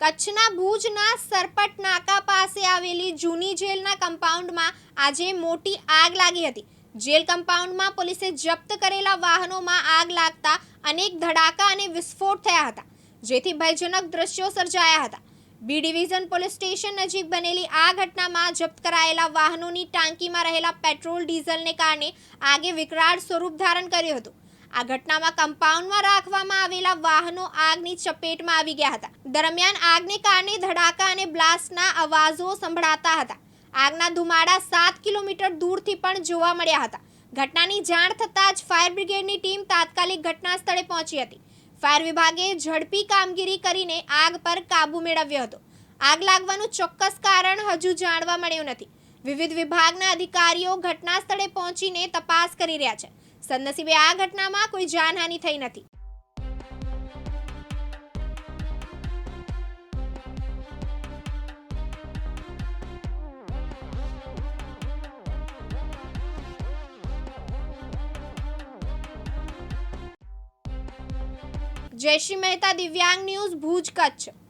કચ્છના ભુજના સરપટ નાકા પાસે આવેલી જૂની જેલના કમ્પાઉન્ડમાં આજે મોટી આગ લાગી હતી. જેલ કમ્પાઉન્ડમાં પોલીસે જપ્ત કરેલા વાહનોમાં આગ લાગતા અનેક ધડાકા અને વિસ્ફોટ થયા હતા, જેથી ભયજનક દ્રશ્યો સર્જાયા હતા. બી ડિવિઝન પોલીસ સ્ટેશન નજીક બનેલી આ ઘટનામાં જપ્ત કરાયેલા વાહનોની ટાંકીમાં રહેલા પેટ્રોલ ડીઝલને કારણે આગે વિકરાળ સ્વરૂપ ધારણ કર્યું હતું. આ ઘટનામાં કમ્પાઉન્ડમાં રાખવામાં આવેલા વાહનો આગની ચપેટમાં આવી ગયા હતા. દરમિયાન આગને કારણે ધડાકા અને બ્લાસ્ટના અવાજો સંભળાતા હતા. આગના ધુમાડા સાત કિલોમીટર દૂરથી પણ જોવા મળ્યા હતા. ઘટનાની જાણ થતાં જ ફાયર બ્રિગેડની ટીમ તાત્કાલિક ઘટના સ્થળે પહોંચી હતી. ફાયર વિભાગે ઝડપી કામગીરી કરીને આગ પર કાબુ મેળવ્યો હતો. આગ લાગવાનું ચોક્કસ કારણ હજુ જાણવા મળ્યું નથી. વિવિધ વિભાગના અધિકારીઓ ઘટના સ્થળે પહોંચીને તપાસ કરી રહ્યા છે. સદનસીબે આ ઘટનામાં કોઈ જાનહાનિ થઈ નથી. જયશ્રી મહેતા દિવ્યાંગ ન્યૂઝ ભુજ કચ્છ.